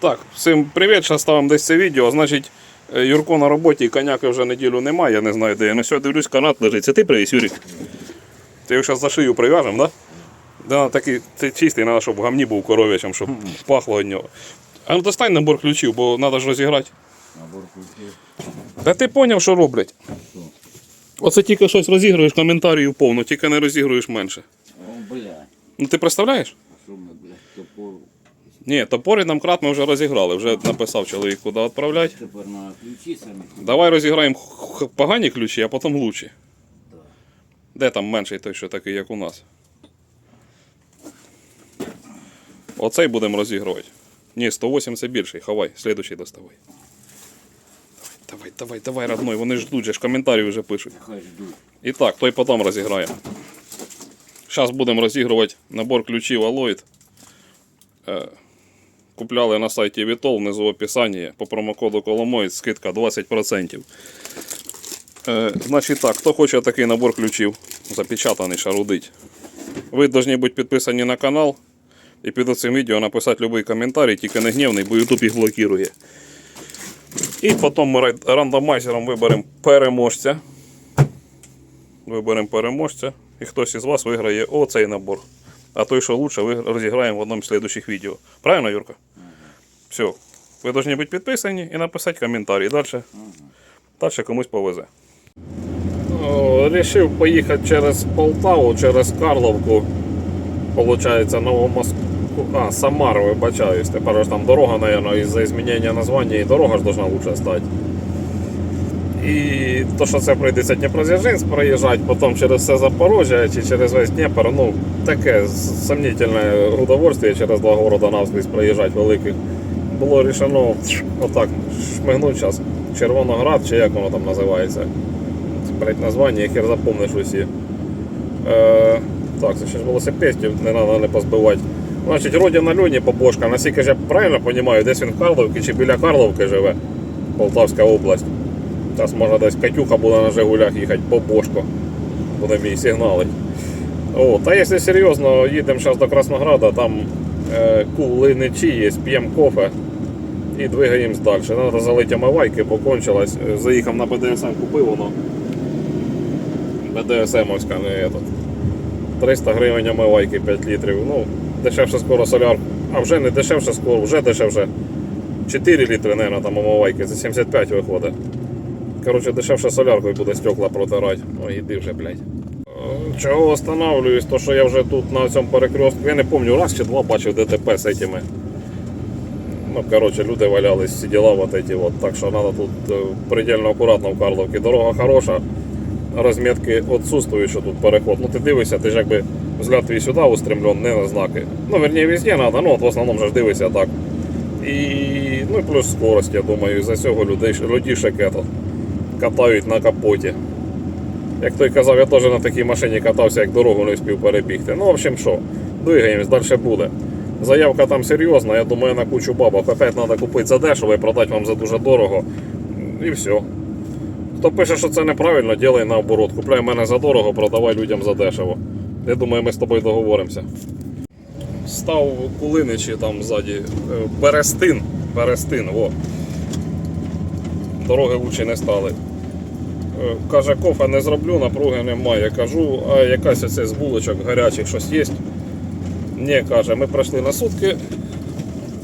Так, всім привіт, зараз ставимо десь це відео. Значить, е, Юрко на роботі, і коняки вже неділю немає, я не знаю де. Ну все, дивлюсь, канат лежить. Це ти привіз, Юрік? Ти його зараз за шию прив'яжемо, так? Да? Да, такий це чистий, треба, щоб в гамні був коров'ячим, щоб пахло від нього. А ну достань набор ключів, бо треба ж розіграти. Набор ключів. Та ти зрозумів, що роблять? Оце тільки щось розігруєш, коментарів повно, тільки не розігруєш менше. О, бля. Ну ти представляєш? А що бля, топор. Ні, топори нам крат ми вже розіграли, вже написав чоловік, куди відправляти. Тепер на ключі самі. Давай розіграємо погані ключі, а потім лучші. Так. Де там менший той, що такий, як у нас? Оцей будемо розігрувати. Ні, 108 це більший. Хавай, слідуючий доставай. Давай, давай, давай, родной, вони ждуть, же ж коментарі вже пишуть. І так, той потім розіграємо. Зараз будемо розігрувати набор ключів Aloyd. Купляли на сайті Vitol, внизу в описанні по промокоду Коломоїць, скидка 20%. Е, Значить так, хто хоче такий набор ключів, запечатаний, шарудить. Ви повинні бути підписані на канал і під цим відео написати будь-який коментарі, тільки не гнівний, бо YouTube їх блокує. І потім ми рандомайзером виберемо переможця. Виберемо переможця. І хтось із вас виграє оцей набор. А той, що лучше, розіграємо в одному з слідуючих відео. Правильно, Юрка? Все. Ви повинні бути підписані і написати коментарі. Далі, далі комусь повезе. Рішив поїхати через Полтаву, через Карловку. Получається, Новомоск... А, Самар, вибачаюсь. Тепер ж там дорога, наверное, із-за змінення названня і дорога ж должна лучше стати. І то, що це прийдеться Дніпродзержинськ проїжджати, потім через все Запорожжя чи через весь Дніпр, ну таке сомнительне удовольствие через два города навскрізь проїжджати великих. Було рішено отак шмигнути зараз. Червоноград, чи як воно там називається. Блять, названня, я хер запомниш усі. Е, так, це ще ж велосипедів, не треба не позбивати. Значить, родина Льоні Побошка, наскільки ж я правильно розумію, десь він в Карловці чи біля Карловки живе, Полтавська область. Зараз може десь Катюха буде на Жигулях їхати, Бобошко. Буде мій сигналить. О, та якщо серйозно, їдемо зараз до Краснограда, там е, кулиничі є, п'ємо кофе і двигаємось далі. Треба залити омивайки, бо кончилось. Е, Заїхав на БДСМ, купив воно. БДСМовська, не этот. 300 гривень омивайки 5 літрів. Ну, дешевше скоро соляр. А вже не дешевше скоро, вже дешевше. 4 літри, мабуть, там омивайки, за 75 виходить. Коротше, дешевше соляркою буде стекла протирати. Ой, іди вже, блядь. Е, Чого останавливаюсь, то що я вже тут на цьому перекрестку, я не пам'ятаю, раз чи два бачив ДТП з этими. Ну, коротше, люди валялись, всі діла вот эти вот. Так що треба тут е, предельно акуратно в Карловці. Дорога хороша, розмітки відсутствують, що тут переход. Ну ти дивишся, ти ж якби взгляд твій сюди устремлен, не на знаки. Ну, верні, везде треба, ну от в основному ж дивишся так. І ну, і плюс скорость, я думаю, за цього людей, людішек этот, катають на капоті. Як той казав, я теж на такій машині катався, як дорогу не встиг перебігти. Ну, в общем, що, двигаємось, далі буде. Заявка там серйозна, я думаю, на кучу бабок. Опять треба купити за дешево і продати вам за дуже дорого. І все. Хто пише, що це неправильно, ділай наоборот. Купляй мене за дорого, продавай людям за дешево. Я думаю, ми з тобою договоримося. Став кулиничі там ззаді. е, Берестин. Берестин, во. Дороги лучше не стали. Е, Каже, кофе не зроблю, напруги немає. Кажу, а якась оце з булочок гарячих щось є. Ні, каже, ми пройшли на сутки,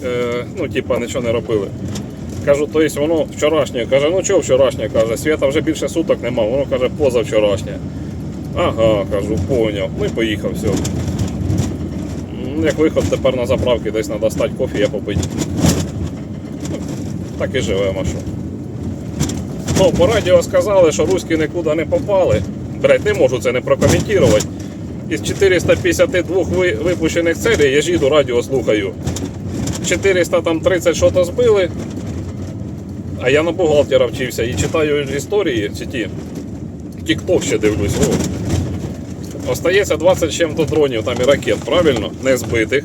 е, ну, типа, нічого не робили. Кажу, то есть воно вчорашнє. Каже, ну чого вчорашнє? Каже, свята вже більше суток нема, воно каже, позавчорашнє. Ага, кажу, поняв. Ну і поїхав, все. Як виход тепер на заправки десь треба стати кофе, я попити. Ну, Так і живемо, що. Ну, по радіо сказали, що руські нікуди не попали. Блять, не можу це не прокоментувати. Із 452 випущених целей я ж їду радіо слухаю. 430 що-то збили, а я на бухгалтера вчився і читаю історії, ці ті. Тік-ток ще дивлюсь. О. Остається 20 чим-то дронів там і ракет, правильно? Не збитих.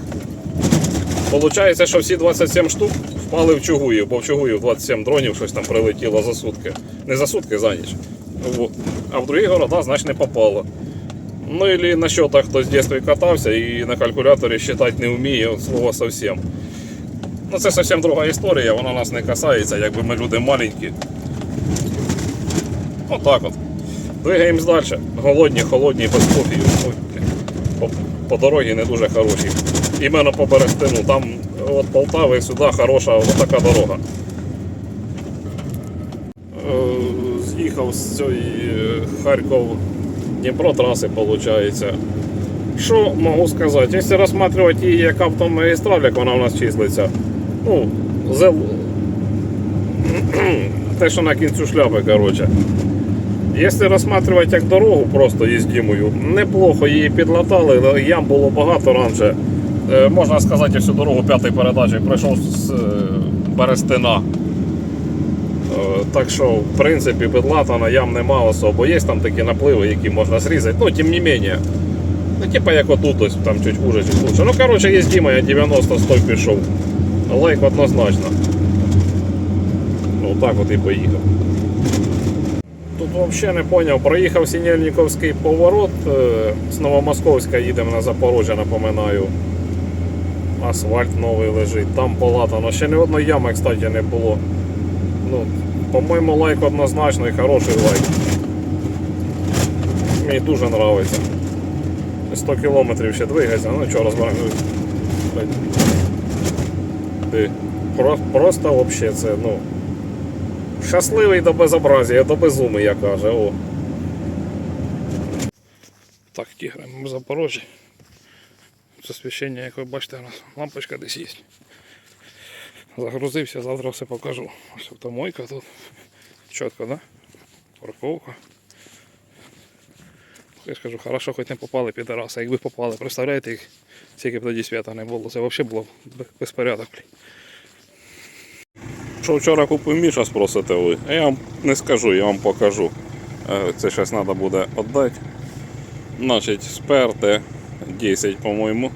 Получається, що всі 27 штук впали в Чугуїв, бо в Чугуїв 27 дронів щось там прилетіло за сутки. Не за сутки, за ніч. А в другі города, значить, не попало. Ну или на счетах хтось в дитинстві катався і на калькуляторі считати не вміє, от слова совсем. Ну це зовсім друга історія, вона нас не касається, якби ми люди маленькі. Отак от. Двигаємось далі. Голодні, холодні, без кофію. По, по дорозі не дуже хороші. Іменно по Берестину. Там від Полтави сюди хороша от така дорога. Е, З'їхав з цієї е, Дніпро траси, виходить. Що можу сказати? Якщо розглядати її як автомагістраль, як вона у нас числиться, ну, зел... те, що на кінцю шляпи, коротше. Якщо розглядати як дорогу просто їздимою, неплохо її підлатали, ям було багато раніше. Е, Можна сказати, всю дорогу п'ятої передачі пройшов з е, Берестина. Е, Так що, в принципі, підлатана ям нема особо. Є там такі напливи, які можна зрізати. Ну, тим не менше. Ну, типа як отут, ось там чуть хуже, чуть лучше. Ну, коротше, є Діма, я 90-100 пішов. Лайк однозначно. Ну, так от і поїхав. Тут взагалі не зрозумів. Проїхав Сінельниковський поворот. е, З Новомосковська їдемо на Запорожжя, напоминаю. Асфальт новий лежить, там полатано. Ще ні одної ями, кстати, не було. Ну, по-моєму, лайк однозначно і хороший лайк. Мені дуже подобається. 100 кілометрів ще двигається, ну що розбираємо. Ти про- просто вообще це, ну. Щасливий до безобразія, до безуми, я каже. О. Так, тігри, ми в Запорожжі. Це освіщення, як ви бачите, у нас лампочка десь є. Загрузився, завтра все покажу. Ось автомойка тут. Чітко, да? Парковка. Я ж кажу, хорошо, хоч не попали підараси. Якби попали, представляєте, їх скільки б тоді свята не було. Це взагалі було безпорядок. Що вчора купив Міша, спросите ви? А Я вам не скажу, я вам покажу. Е, Це зараз треба буде віддати. Значить, сперте 10, по-моєму.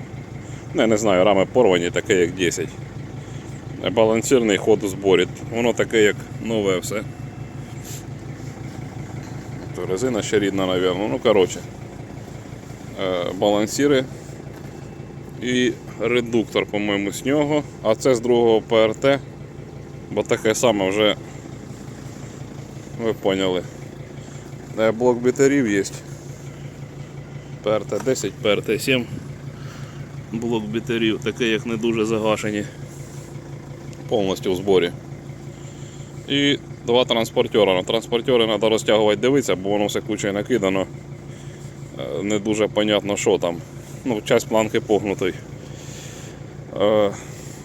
Не, не знаю, рами порвані, таке як 10. Балансирний ход у зборі. Воно таке, як нове все. То резина ще рідна, мабуть. Ну, коротше. Е, Балансири і редуктор, по-моєму, з нього. А це з другого ПРТ. Бо таке саме вже ви поняли. Е, Блок бітерів є. ПРТ 10, ПРТ 7. Блок бітерів, таке як не дуже загашені. Повністю в зборі. І два транспортера. На транспортери треба розтягувати дивитися, бо воно все кучою накидано. Е, Не дуже понятно, що там. Ну, часть планки погнутий. Е,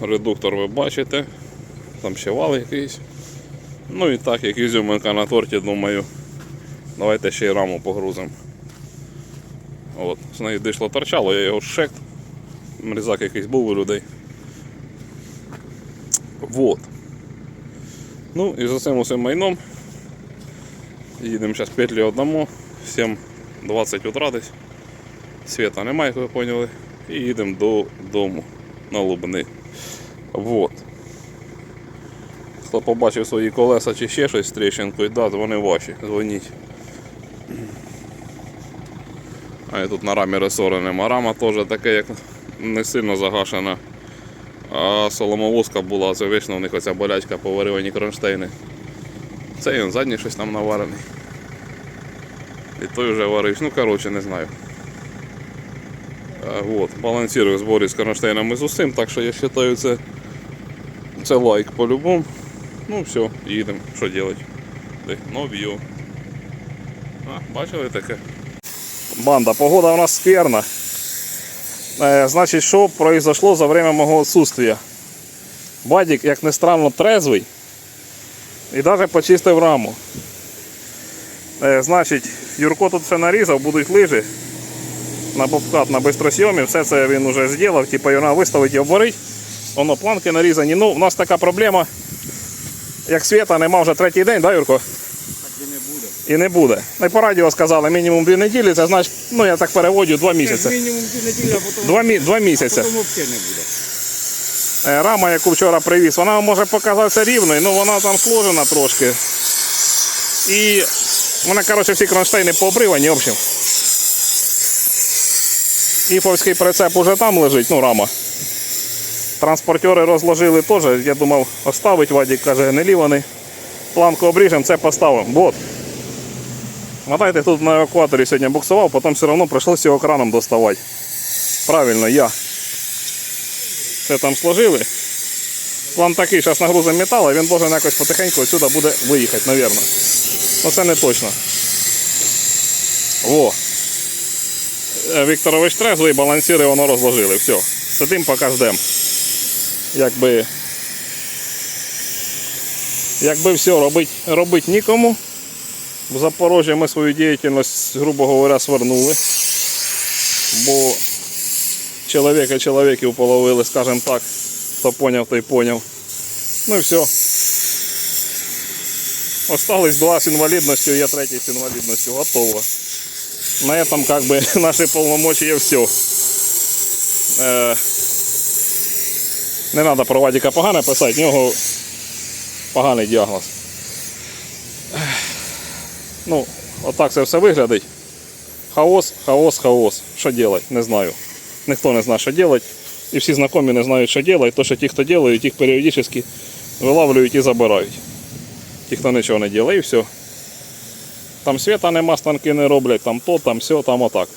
Редуктор ви бачите. Там ще вал якийсь. Ну і так, як ізюминка на торті, думаю. Давайте ще й раму погрузимо. От, з неї дишло торчало, я його шект. Різак якийсь був у людей. Вот. Ну і за цим усім майном їдемо зараз петлі одному, 7.20 утра десь. Світа немає, як ви поняли. І їдемо додому на Лубни. Вот. Хто побачив свої колеса чи ще щось з тріщинкою, да, вони ваші, дзвоніть. А і тут на рамі ресори нема. Рама теж таке, як не сильно загашена. А соломовозка була, це вічно у них оця болячка по варивані кронштейни. Це він задній щось там наварений. І той вже варився. Ну коротше, не знаю. А, вот, балансирую зборі з кронштейнами з усім, так що я вважаю це, це лайк по-любому. Ну все, їдемо. Що робити? Нов'ю. А, бачили таке? Банда, погода у нас скверна. Е, значить, що произошло за время мого отсутствия? Бадік, як не странно, трезвий і навіть почистив раму. Е, значить, Юрко тут все нарізав, будуть лижі на бобкат, на бистросйомі. Все це він вже зробив, типу його виставити і обварити. Воно планки нарізані. Ну, у нас така проблема. Як світа нема вже третій день, да, Юрко? Так і не буде. І не буде. Ну, по радіо сказали, мінімум дві неділі, це значить, ну я так переводю, два місяці. Мінімум дві неділі, а потім, Два, мі- два місяці. потім взагалі не буде. Е, Рама, яку вчора привіз, вона може показатися рівною, але вона там сложена трошки. І вона, коротше, всі кронштейни пообривані, в общем. Іфовський прицеп уже там лежить, ну рама. Транспортери розложили теж. Я думав оставить, Вадик каже, не ліваний. Планку обріжемо, це поставимо. Вот. Гадайте, тут на евакуаторі сьогодні буксував, потім все одно прийшлося його краном доставати. Правильно, я. Це там сложили. План такий, зараз нагрузимо метал, а він должен якось потихеньку отсюди буде виїхати, мабуть. Ну це не точно. Во. Е, Вікторович трезвий, балансири воно розложили. Все. Сидим, поки ждем. Якби. Якби все робити робить нікому. В Запорожжі ми свою діяльність, грубо говоря, свернули. Бо чоловіка чоловіків половили, скажімо так. Хто поняв, той поняв. Ну і все. Остались два з інвалідністю, я третій з інвалідністю. Готово. На этом как бы наші полномочия все. Е, не треба про Вадіка погане писати, в нього поганий діагноз. Ну, отак це все виглядить. Хаос, хаос, хаос. Що робити? Не знаю. Ніхто не знає, що робити. І всі знайомі не знають, що робити. То, що ті, хто роблять, їх періодично вилавлюють і забирають. Ті, хто нічого не робить, і все. Там світа нема, станки не роблять, там то, там все, там отак.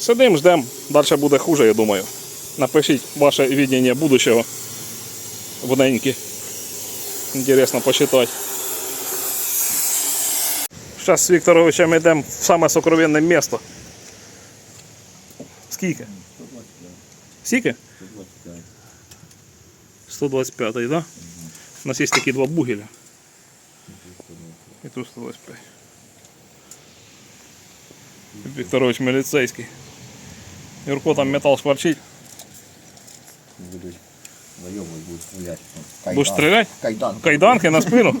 Сидим, ждем, далі буде хуже, я думаю. Напишіть ваше видіння будущего в. Інтересно почитати. Зараз з Вікторовичем йдемо в саме сокровенне місто. Скільки? Скільки? 125, так? Да? У нас є такі два бугеля. І тут 125. Вікторович міліцейський. Юрко там метал шкварчить. Будуть. Будеш стріляти? Кайдан. Кайданки на спину.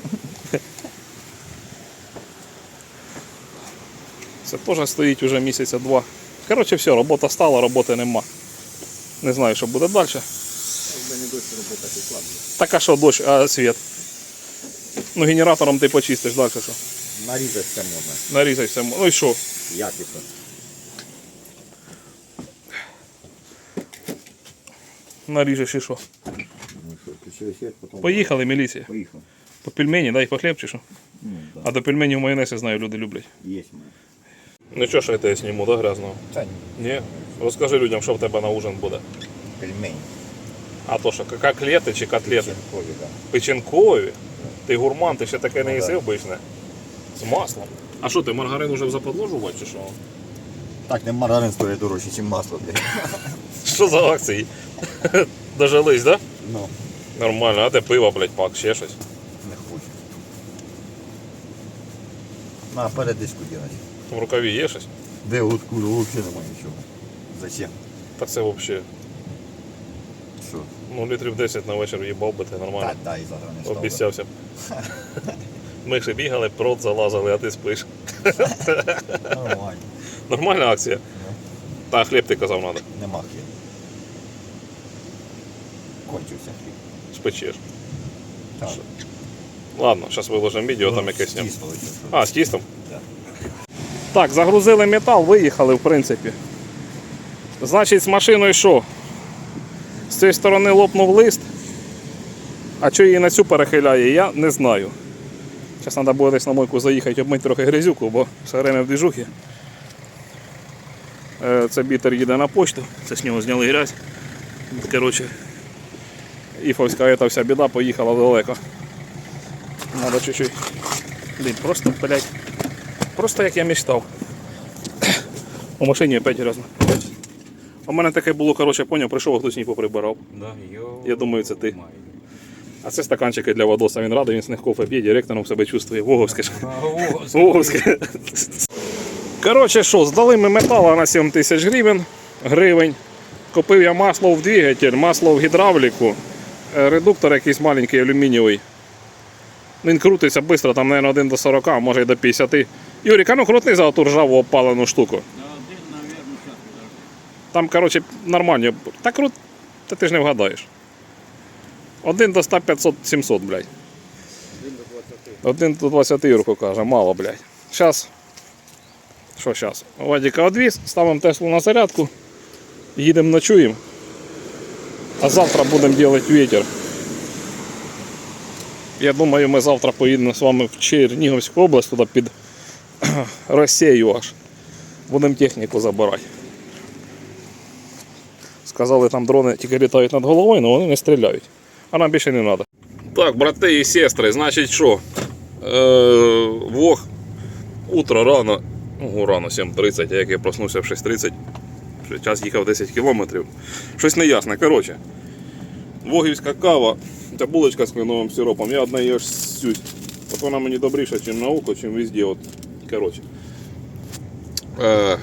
Це теж стоїть уже місяця два. Коротше, все, робота стала, роботи нема. Не знаю, що буде далі. Так а що дощ, а світ? Ну генератором ти почистиш, далі що? Нарізати це можна. Нарізай все. Ну і що? Наріжеш і що? Ну що, включили світ, потім... Поїхали, міліція. Поїхав. По пельмені, дай похліб чи що? Ну, так. А до пельменів майонез, я знаю, люди люблять. Є в мене. Ну що ж я тебе зніму, да, грязного? Це Ні. Розкажи людям, що в тебе на ужин буде. пельмень. А то що, котлети чи котлети? Печінкові, да. Печінкові? Ти гурман, ти ще таке не Ну, їсив да. бичне? З маслом. А що, ти маргарин уже в заподложував чи що? Так, не маргарин стоїть дорожче, ніж масло. блядь. Що за акції? Дожились, да? Ну, Нормально, а де пиво, блядь, пак, ще щось. не хочу. На, передишку делать. В рукаві є щось? Де от куру, взагалі немає нічого. Зачем? Та це взагалі. Що? Ну, літрів 10 на вечір їбав би ти нормально. Так, дай, завтра не ставлю. Обіцявся. б. Ми ще бігали, прот залазили, а ти спиш. Нормально. Нормальна акція. Ну, Та хліб ти казав треба. Нема хліб. Кончився хліб. Спечеш. Так. Ладно, зараз виложимо відео, там Ну, якесь тісто. А, з тістом? Да. Так, загрузили метал, виїхали, в принципі. Значить, з машиною що? З цієї сторони лопнув лист. А що її на цю перехиляє, я не знаю. Зараз треба буде десь на мойку заїхати, обмити трохи грязюку, бо все время в двіжухі. Е, Це бітер їде на почту, це з нього зняли грязь. Коротше, Іфовська эта вся біда поїхала далеко. Надо чуть-чуть. Блін, просто, блядь. Просто як я мечтав. У машині опять грязно. У мене таке було, коротше, поняв, прийшов, а хтось не поприбирав. Да, йо. Я думаю, це ти. А це стаканчики для водоса, він радий, він з них кофе п'є, директором себе чувствує. Воговське ж. Воговське. Коротше, що, здали ми метала на 7 тисяч гривень. гривень. Купив я масло в двигатель, масло в гідравліку, е, редуктор якийсь маленький алюмінієвий. Він крутиться швидко, там, мабуть, 1 до 40, а може й до 50. Юрік, а ну крутни за ту ржаву опалену штуку. Там, коротше, нормально. Та крут, та ти ж не вгадаєш. 1 до 100, 500, 700, блядь. 1 до 20 Юрко каже, мало, блядь. Зараз. Що зараз? Вадіка одвіз, ставимо Теслу на зарядку, їдемо ночуємо. А завтра будемо робити вітер. Я думаю, ми завтра поїдемо з вами в Чернігівську область, туди під Росію аж. Будемо техніку забирати. Сказали, там дрони тільки літають над головою, але вони не стріляють. А нам більше не треба. Так, брати і сестри, значить що? Е, Вог утро рано, ну рано 7.30, а як я проснувся в 6.30, вже час їхав 10 кілометрів. Щось неясне. Коротше, Вогівська кава та булочка з кленовим сиропом. Я одна її аж сюсь. От вона мені добріша, ніж на око, чим везде. От. Коротше. Е,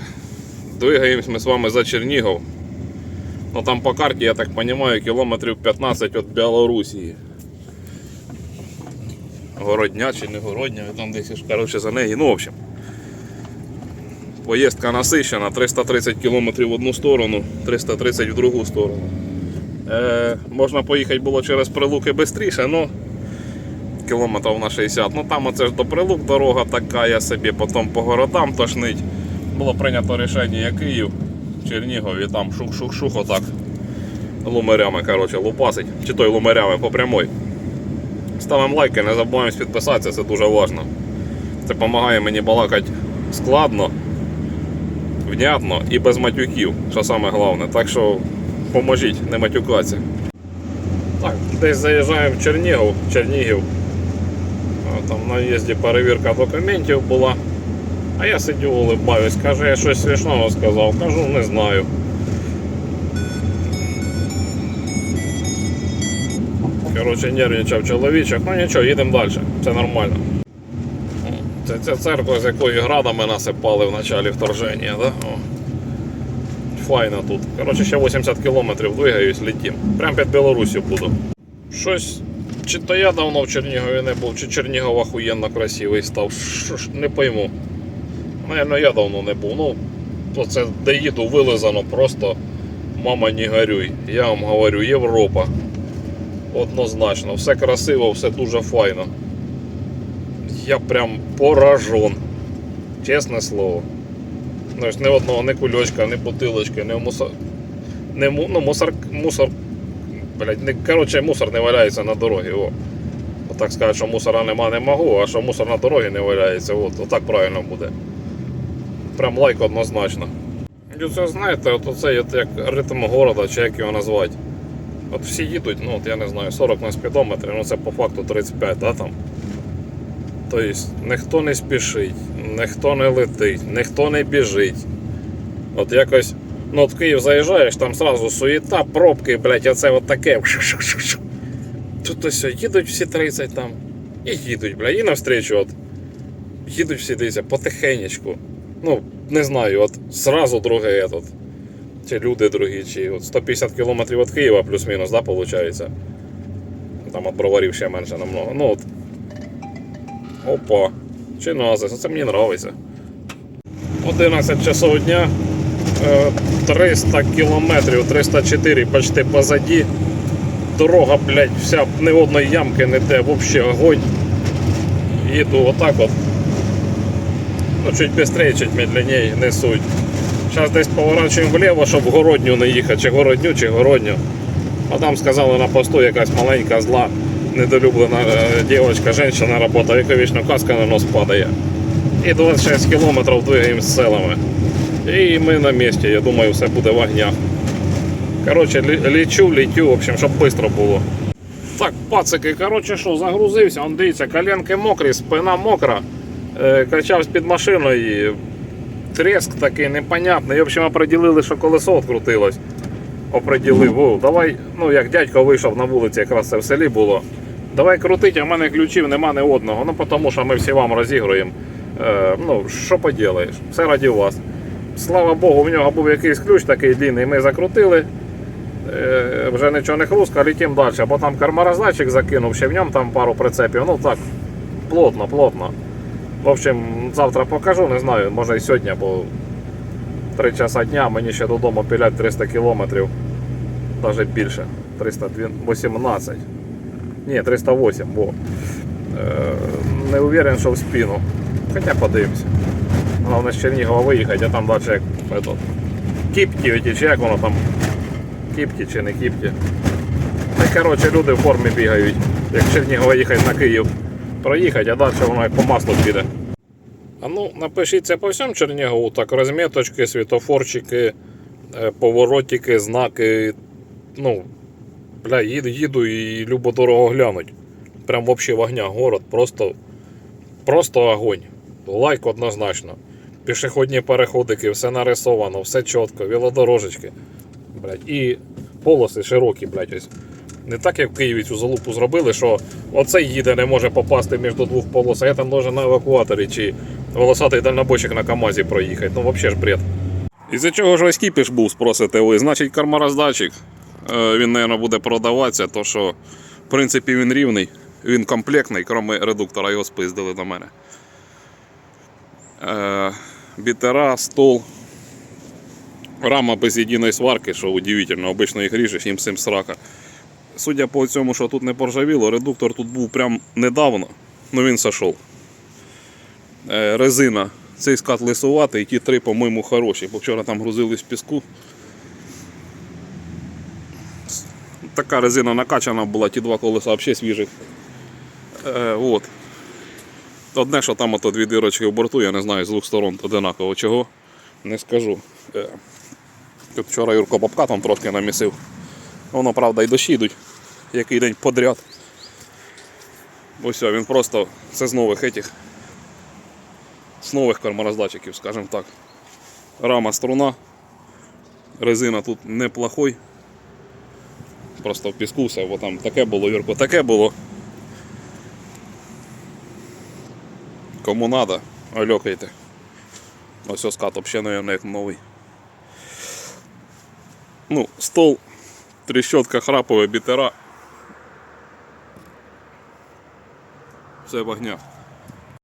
двигаємось ми з вами за Чернігов. Ну там по карті, я так розумію, кілометрів 15 від Білорусі. Городня чи не городня, там десь коротше, за неї. Ну, в общем. Поїздка насищена, 330 км в одну сторону, 330 в другу сторону. Е, можна поїхати було через прилуки швидше, але кілометрів на 60. Ну там оце ж до прилук дорога така, я собі потім по городам тошнить. Було прийнято рішення Київ, Чернігов і там шух-шух-шух отак. Лумерями, коротше, лупасить. Чи той лумерями по прямой. Ставимо лайки, не забуваємо підписатися, це дуже важливо. Це допомагає мені балакати складно, внятно і без матюків, що саме головне. Так що поможіть, не матюкатися. Так, десь заїжджаємо в Чернігів, Чернігів. Там на в'їзді перевірка документів була. А я сидю, улибаюсь, каже, я щось смішного сказав. Кажу, не знаю. Коротше, нервничав чоловічок. Ну нічого, їдемо далі. Це нормально. Це ця церква, з якої градами насипали в началі вторження, да? Файно тут. Коротше, ще 80 кілометрів двигаюсь, летім. Прям під Білорусі буду. Щось. Чи то я давно в Чернігові не був, чи Чернігов охуєнно красивий став. Що ж не пойму. Наверно, я давно не був. Ну, то це де їду вилизано просто. Мама не горюй. Я вам говорю, Європа. Однозначно, все красиво, все дуже файно. Я прям поражен. Чесне слово. Ось ні одного, ні кульочка, ні бутилочки, ні мусор. Не му... ну, мусор. мусор. Блять, не... коротше, мусор не валяється на дорогі. О. Отак сказати, що мусора нема, не можу, а що мусор на дорогі не валяється, от, отак правильно буде. Прям лайк однозначно. І це знаєте, от оце як ритм города, чи як його назвати. От всі їдуть, ну от я не знаю, 40 на спідометрі, ну це по факту 35, да, там. Тобто ніхто не спішить, ніхто не летить, ніхто не біжить. От якось, ну от Київ заїжджаєш, там сразу суєта, пробки, блядь, оце от таке. Тут ось їдуть всі 30 там. І їдуть, блядь, і навстрічу от. Їдуть всі дивіться, потихенечку. Ну, не знаю, от сразу другий этот. Чи люди другі, чи от 150 кілометрів від Києва плюс-мінус, да, виходить. Там от броварів ще менше намного. Ну от. Опа. Чи назис, це мені подобається. 11 часов дня. е, 300 кілометрів, 304 почти позаді. Дорога, блядь, вся ні одної ямки не де, взагалі огонь. Їду отак от. Ну, чуть быстрее, чуть медленнее, не суть. Зараз десь поворачуємо вліво, щоб в городню не їхати, чи городню, чи городню. А там сказали на посту якась маленька зла, недолюблена е, дівчинка, жінка робота, яка вічно каска на нос падає. І 26 кілометрів двигаємо з селами. І ми на місці, я думаю, все буде в огнях. Коротше, лічу, літю, в общем, щоб швидко було. Так, пацики, коротше, що, загрузився, он дивіться, коленки мокрі, спина мокра. Е, качав з-під машиною. і Треск такий непонятний. І, в общем, оприділили, що колесо відкрутилось. Оприділив. О, давай, ну як дядько вийшов на вулиці, якраз це в селі було. Давай крутить, а в мене ключів нема ні одного. Ну тому що ми всі вам розігруємо. Е, ну, що поділаєш? Все раді вас. Слава Богу, в нього був якийсь ключ такий длинний, ми закрутили. Е, вже нічого не хрустка, літім далі, бо там кармароздатчик закинув, ще в ньому там пару прицепів. Ну так, плотно, плотно. В общем, завтра покажу, не знаю, може і сьогодні, бо 3 часа дня, мені ще додому пілять 300 кілометрів, навіть більше. 318. Ні, 308, бо. Е, не уверен, що в спину. Хоча подивимося. Головне з Чернігова виїхати, а там далі як этот, кіпті, чи як воно там кіпті чи не кіпті. Та коротше люди в формі бігають, як Чернігова їхати на Київ. Проїхати, а далі воно як по маслу піде. А ну, напишіть це по всьому Чернігову, так, розміточки, світофорчики, е, поворотики, знаки. Ну, бля, їду, їду і любо дорого глянуть. Прям взагалі вогня, город, просто, просто огонь. Лайк однозначно. Пішохідні переходики, все нарисовано, все чітко, велодорожечки. Блядь, і полоси широкі, блядь, ось. Не так, як в Києві цю залупу зробили, що оцей їде, не може попасти між двох полос, а я там може на евакуаторі чи волосатий дальнобойщик на КАМАЗі проїхати. Ну, взагалі ж бред. Із-за чого ж ось кіпіш був, спросите ви? Значить, кармороздатчик. Е, Він, мабуть, буде продаватися, то що, в принципі, він рівний, він комплектний, крім редуктора, його спиздили до мене. Е, Бітера, стол. Рама без єдиної сварки, що удивительно, обично їх ріжеш, їм цим срака. Судя по цьому, що тут не поржавіло, редуктор тут був прям недавно, ну він сошов. Е, резина. Цей скат лисуватий, ті три, по-моєму, хороші, бо вчора там грузились в піску. Така резина накачана була, ті два колеса взагалі свіжих. Е, от. Одне, що там ото дві дирочки в борту, я не знаю, з двох сторон одинаково чого. Не скажу. Е, Тут вчора Юрко бабка там трошки намісив. Воно, правда, і дощі йдуть, який день подряд. Ось він просто це з нових етих. З нових кормороздатчиків, скажімо так. Рама струна. Резина тут неплохой. Просто в піску все, бо там таке було, Юрко, таке було. Кому надо, альокайте. Ось ось скат взагалі, наверное, як новий. Ну, стол, трещотка храпова, бітера. Все вогня.